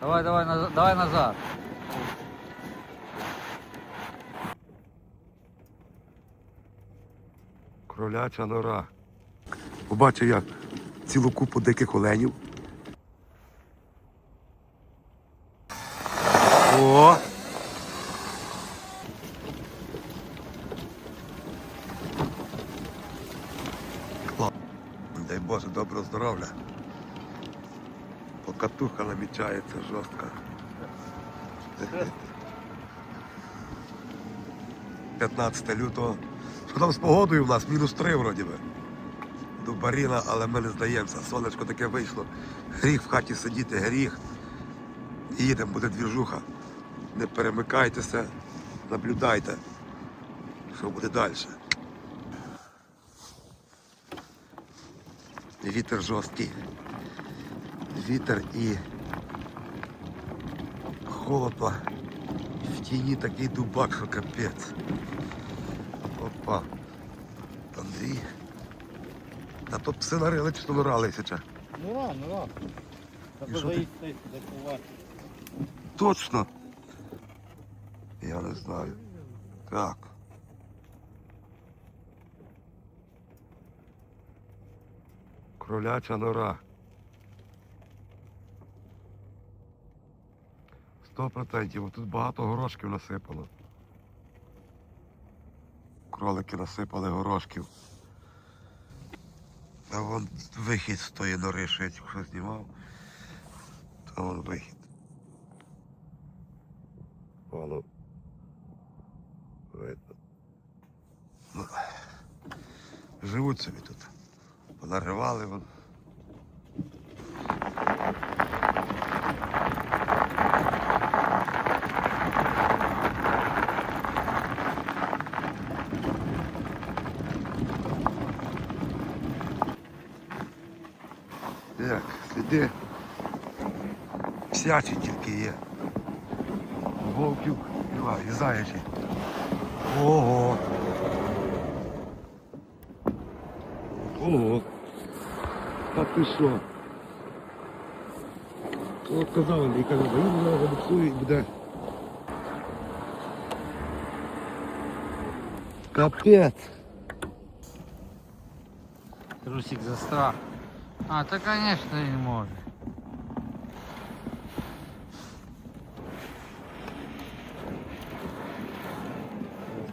Давай, давай, назад, давай назад. Кроляча нора. Побачив я цілу купу диких оленів. О! Покатуха намічається жорстка. 15 лютого. Що там з погодою в нас? Мінус 3 вроді би. До Баріна, але ми не здаємося. Сонечко таке вийшло. Гріх в хаті сидіти, гріх. Їдемо, буде двіжуха. Не перемикайтеся, наблюдайте, що буде далі. Вітер жорсткий. Вітер і холодно. В тіні такий дубак, що капець. Опа. Андрій. Та то пси нарили чи то наралися. чи? Ну рано, ну рано. І що ти? заїсти, закувати. Точно. Я не знаю. Так. Кроляча нора. Сто процентів. Тут багато горошків насипало. Кролики насипали горошків. А вон вихід з тої нори, що я тільки знімав. Та вон вихід. Воно видно. Ну, живуть собі тут. Понаривали вон. псячі тільки є. Вовків немає, і заячі. Ого. Ого. Та ти що? От казав Андрій, каже, він зараз забуксує і буде. Капець. Трусик за страх. А, та конечно не може.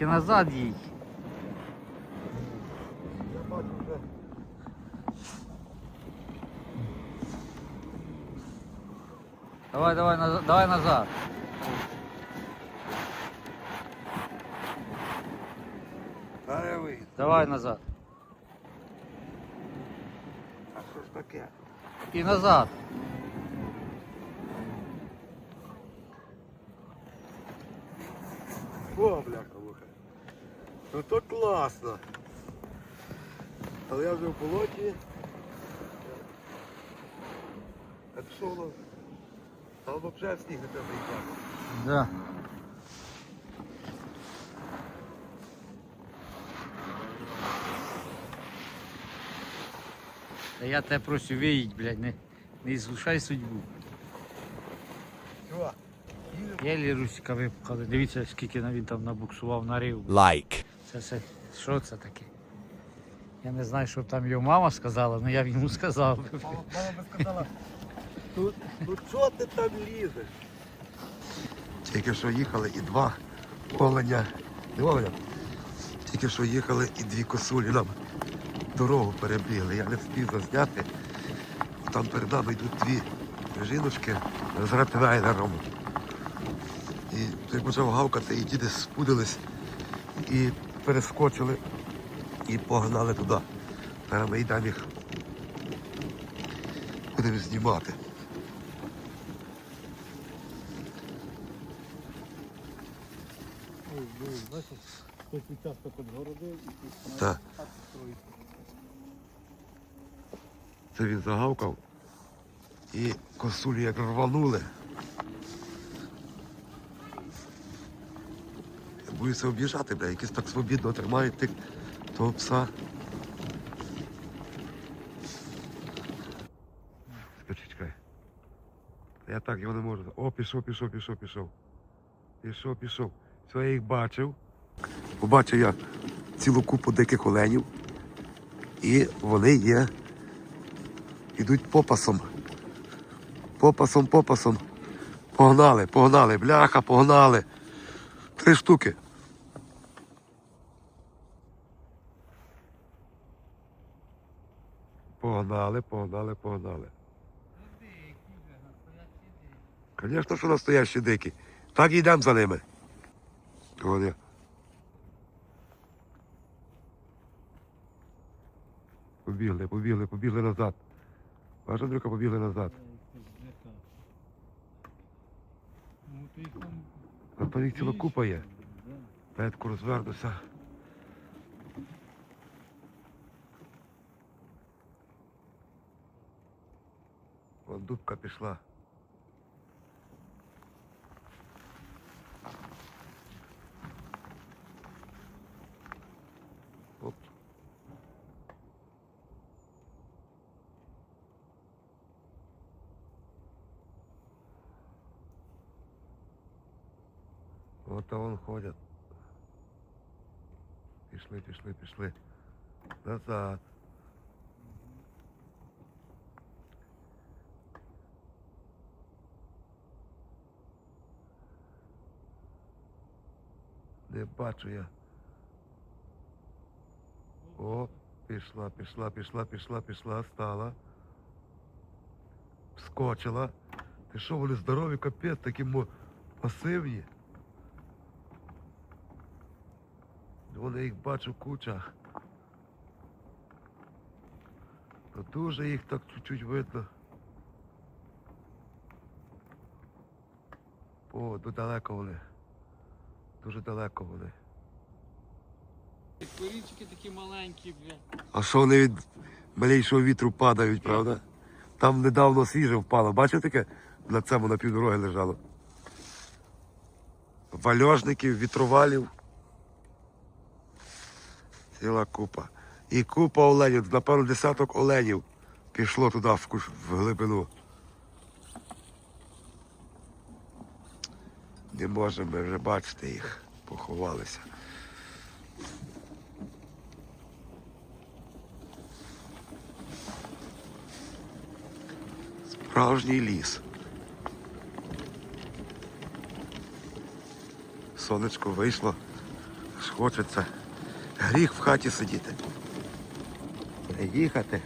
Тільки назад їдь. Я бачу вже. Давай, давай, назад, давай назад. Аре ви. Давай назад. А що ж таке? І назад. О, бляха муха. Ну то класно. Але я вже в болоті. А що воно? Там взагалі сніг не треба їхати. Да. Та я тебе прошу виїдь, блядь, не, не зглушай судьбу. Чого? Єлі Русика випхали. Дивіться, скільки він там набуксував на рив. Like. Це все, що це таке? Я не знаю, що там його мама сказала, але я б йому сказав. Мама би сказала, ну, ну чого ти там лізеш? Тільки що їхали і два оленя. Не оленя. Тільки що їхали і дві косулі нам дорогу перебігли. Я не встиг зазняти. Там перед нами йдуть дві жіночки з ретвейнером. І той почав гавкати, і діти спудились і перескочили і погнали туди. Зараз ми йдемо їх будемо знімати. Хтось участок відгородив і Так. Це він загавкав. І косулі як рванули. Боюся об'їжджати, бля, якісь так свобідно тримають тих того пса. Я так його не можу. О, пішов, пішов, пішов, пішов. Пішов, пішов. Все, я їх бачив. Побачив я цілу купу диких оленів. І вони є. Ідуть попасом. Попасом, попасом. Погнали, погнали, бляха, погнали. Три штуки. Погнали, погнали, погнали. Звісно, що настоящі дикі. Так йдемо за ними. Вони. Побігли, побігли, побігли назад. Бачиш, Андрюка, побігли назад. А то їх ціла купа є. Петку розвернуся. дубка пішла. Оп. Вот а вон ходят. Пішли, пішли, пішли. Назад. Не бачу я. О, пішла, пішла, пішла, пішла, пішла, стала. Вскочила. Ти що, вони здорові, капець, такі масивні. Вони їх бачу куча. То дуже їх так чуть-чуть видно. О, ну далеко вони. Дуже далеко вони. Корінчики такі маленькі, бля. А що вони від малейшого вітру падають, правда? Там недавно свіже впало. Бачите таке? На цьому на півдороги лежало. Вальожників, вітровалів. Ціла купа. І купа оленів, напевно, десяток оленів пішло туди в, куш- в глибину. Не можемо ми вже бачити їх. Поховалися. Справжній ліс. Сонечко вийшло, аж хочеться. Гріх в хаті сидіти. Їхати.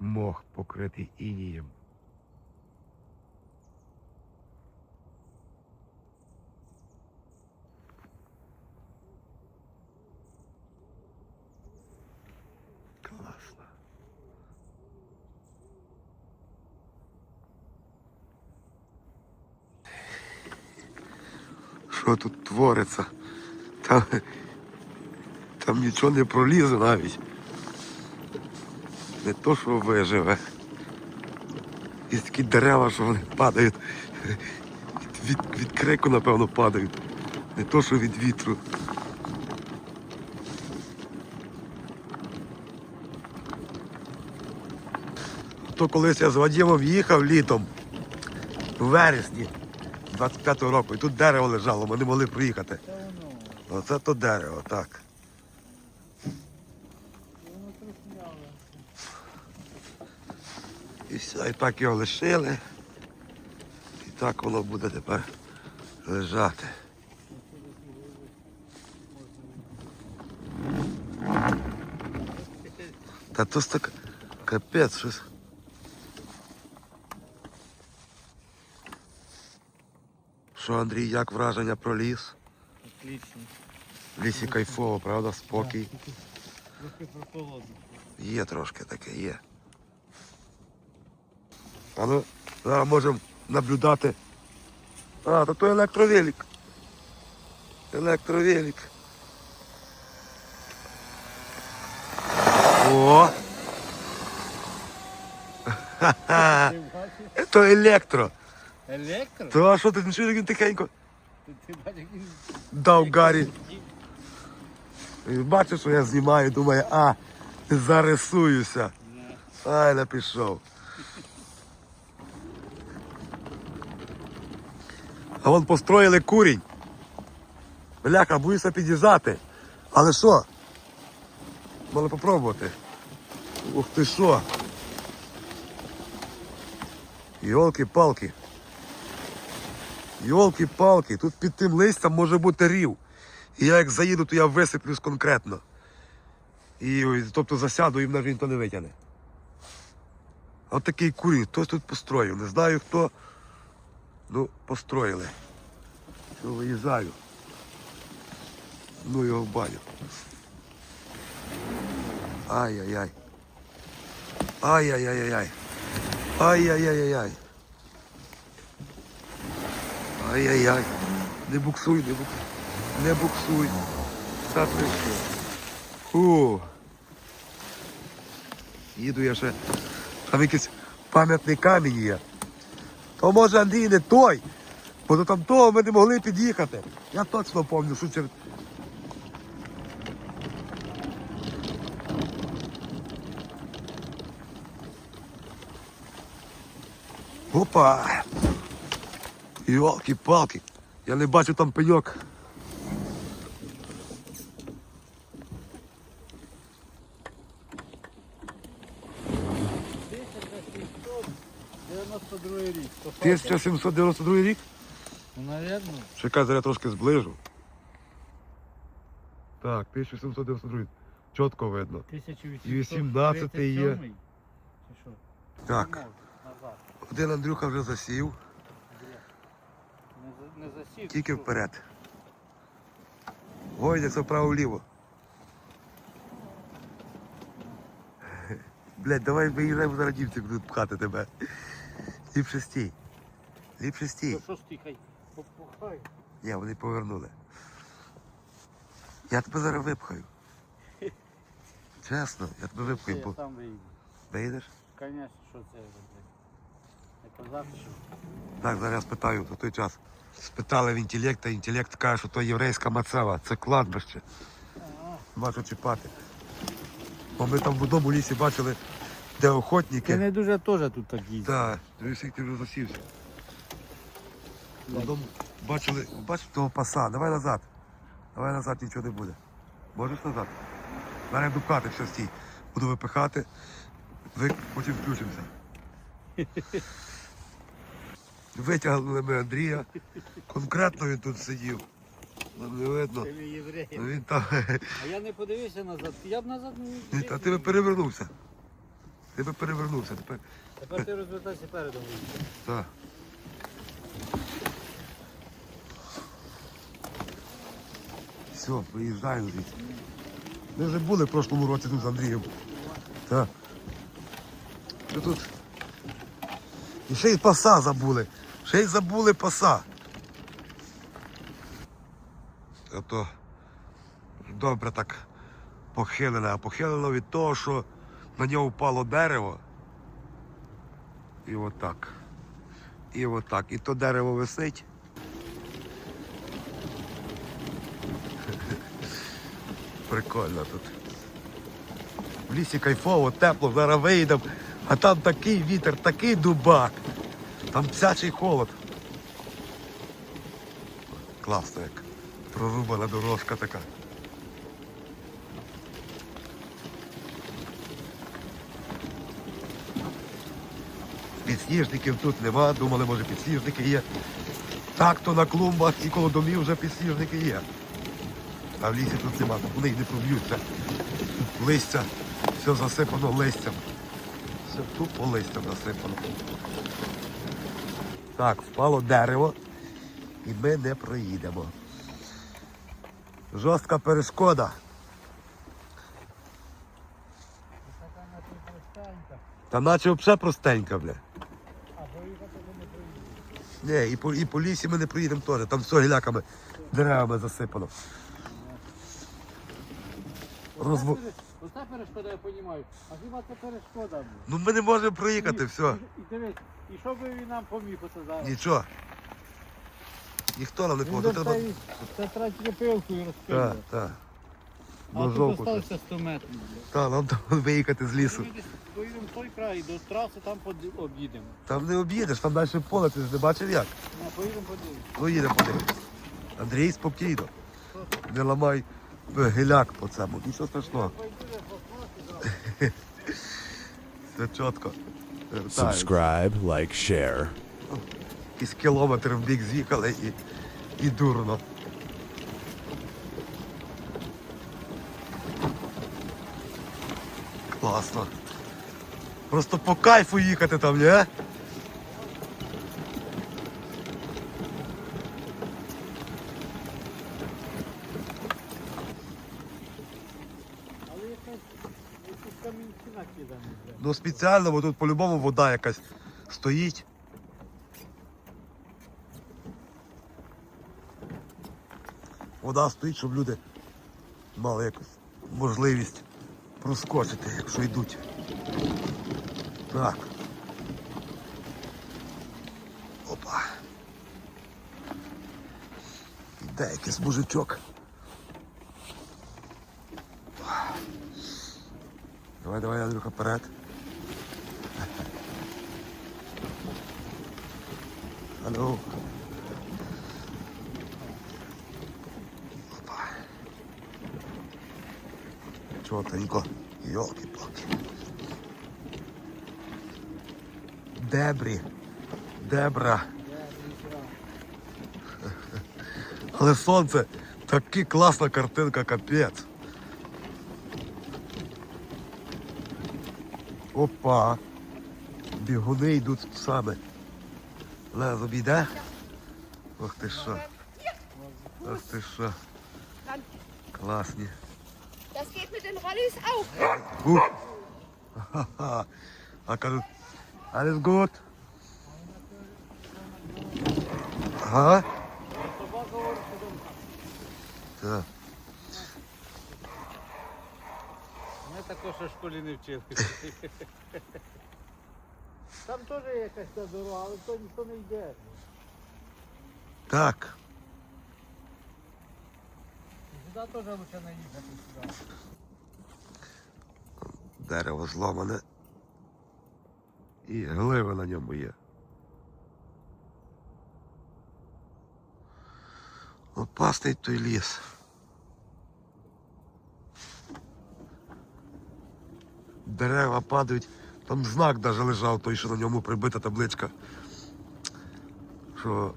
Мох покритий інієм. Що тут твориться? Там, там нічого не пролізе навіть. Не то, що виживе. І такі дерева, що вони падають. Від, від крику, напевно, падають. Не то, що від вітру. То колись я з Вадимом їхав літом у вересні 25-го року, і тут дерево лежало, ми не могли приїхати. Оце то дерево, так. І все, і так його лишили. І так воно буде тепер лежати. Та ж так капець щось. Що, Андрій, як враження про ліс? Отлично. В лісі кайфово, правда? Спокій. Трохи прохолодно. Є трошки таке, є. А ну, зараз можемо наблюдати. А, то то електровелик. Електровелик. О! Ха-ха! Ти бачиш? То електро. Електро? Та що ти ну, нічого як тихенько Ти бачиш, дав Гаррі. Бачиш, що я знімаю, думає, а, зарисуюся. Ай, не пішов. А вон построїли курінь. Бляха, боюся під'їжджати. Але що? Мали попробувати. Ух ти що. Йолки-палки. Йолки-палки, тут під тим листям може бути рів. І я як заїду, то я висиплюсь конкретно. І тобто засяду і мене ніхто не витягне. От такий курінь, хтось тут построїв. Не знаю хто. Ну, построїли. Все, виїжджаю. Ну його в баню. Ай-яй-яй. Ай-яй-яй-яй. Ай-яй-яй-яй. Ай-яй-яй. Не буксуй, не буксуй. Не буксуй. Та що? Фу. Їду я ще. Там якийсь пам'ятний камінь є. То може Андрій не той. Бо до там того ми не могли під'їхати. Я точно пам'ятаю, що через. Опа! Йолки-палки. Я не бачу там пеньок. рік. 1792 рік? Ну, навірно. Чекай, зараз я трошки зближу. Так, 1792. Чітко видно. 1837 є. Так, один Андрюха вже засів, Не, засів. тільки вперед. Гойдеться вправо-вліво. Блядь, давай виїжджаємо зараз дівці будуть пхати тебе. Ліпше стій. Ліпше стій. То що стихай? Попухай. Ні, вони повернули. Я тебе зараз випхаю. Чесно, я тебе випхаю. Я сам виїду. Виїдеш? Звісно, що це. Не козак, що? Так, зараз я спитаю за той час. Спитали в інтелекта, інтелект каже, що то єврейська мацева, це кладбище. Що чіпати. Бо ми там в одному лісі бачили, де Ти охотники. не дуже теж тут так їздив. Так, дивись, як ти вже засівся. В одному бачили, бачиш того паса, давай назад. Давай назад нічого не буде. Можеш назад? Буду пхати, все стій. Буду випихати, ви потім включимося. Витягнули ми Андрія. Конкретно він тут сидів. Нам не видно. Ти єврей. Ну, Він там. А я не подивився назад. Я б назад не Ні, Та ти би перевернувся. Ти би перевернувся. Тепер. Тепер ти розвертайся передом. Так. Все, виїжджаю звідси. Ми вже були в прошлому році тут з Андрієм. Так. Що тут? І ще й паса забули. Ще й забули паса. Ото добре так похилене, а похилено від того, що на нього впало дерево. І отак. І отак. І то дерево висить. Прикольно тут. В лісі кайфово, тепло, зараз вийдемо, а там такий вітер, такий дубак. Там псячий холод. Класно як. Прорубана дорожка така. Підсніжників тут нема, думали, може підсніжники є. Так то на клумбах і коло домів вже підсніжники є. А в лісі тут нема, вони не проб'ються. Листя, все засипано листям. Все тупо листям засипано. Так, впало дерево і ми не проїдемо. Жорстка перешкода. Та наче взагалі простенька, бля. А. Ні, і по, і по лісі ми не проїдемо теж. Там все гіляками, деревами засипано. Розво... Оце перешкода, я розумію. А хіба це перешкода? Ну ми не можемо проїхати, все. І, дивись, і що би він нам поміг оце зараз? Нічого. Ніхто нам не Він поможе. Треба. достає, це третє пилку і Так, розпилює. так. А тут Ножовку. залишилося 100 метрів. Та, нам там виїхати з лісу. Ми десь поїдемо в той край, до траси там под- об'їдемо. Там не об'їдеш, там далі поле, ти ж не бачив як. Ну, поїдемо подивимось. Ну їдемо подивитися. Андрій спокійно. Не ламай гиляк по цьому. Нічого страшного. Все чітко. Subscribe, like, share. Із кілометр в бік з'їхали і, і дурно. Класно. Просто по кайфу їхати там, не? Але якась якісь камінці накидані. вже. Ну спеціально, бо тут по-любому вода якась стоїть. Вода стоїть, щоб люди мали якусь можливість проскочити, якщо йдуть. Так. Опа. Іде якийсь мужичок. Давай, давай, Андрюха, вперед. Алло. Опа. Чотенько. Йолки-палки. Дебрі. Дебра. Але сонце, таки класна картинка, капець. Опа. Бігуни йдуть з псами. Лез обійде. Ох ти що. Ох ти що. Класні. Das geht mit den Rollis auch. Ух. Ха-ха. А кажуть, alles gut. Ага. Так. Ми також у школі не вчили. Там теж якась та дорога, але то ніхто не йде. Так. Сюди теж лучше не їхати сюди. Дерево зломане. І гливи на ньому є. Опасний той ліс. Дерева падають. Там знак даже лежав, той, що на ньому прибита табличка. Що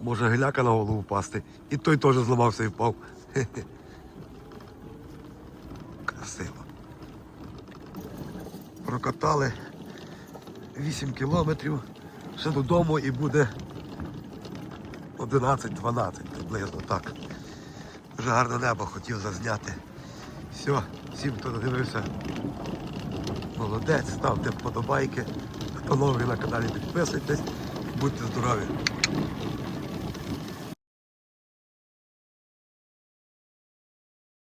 може гиляка на голову впасти. І той теж зламався і впав. Красиво. Прокатали 8 кілометрів. Ще додому і буде 11-12 приблизно так. Дуже гарне небо хотів зазняти. Все, всім, хто додивився, молодець, ставте вподобайки. Хто новий на каналі підписуйтесь. Будьте здорові.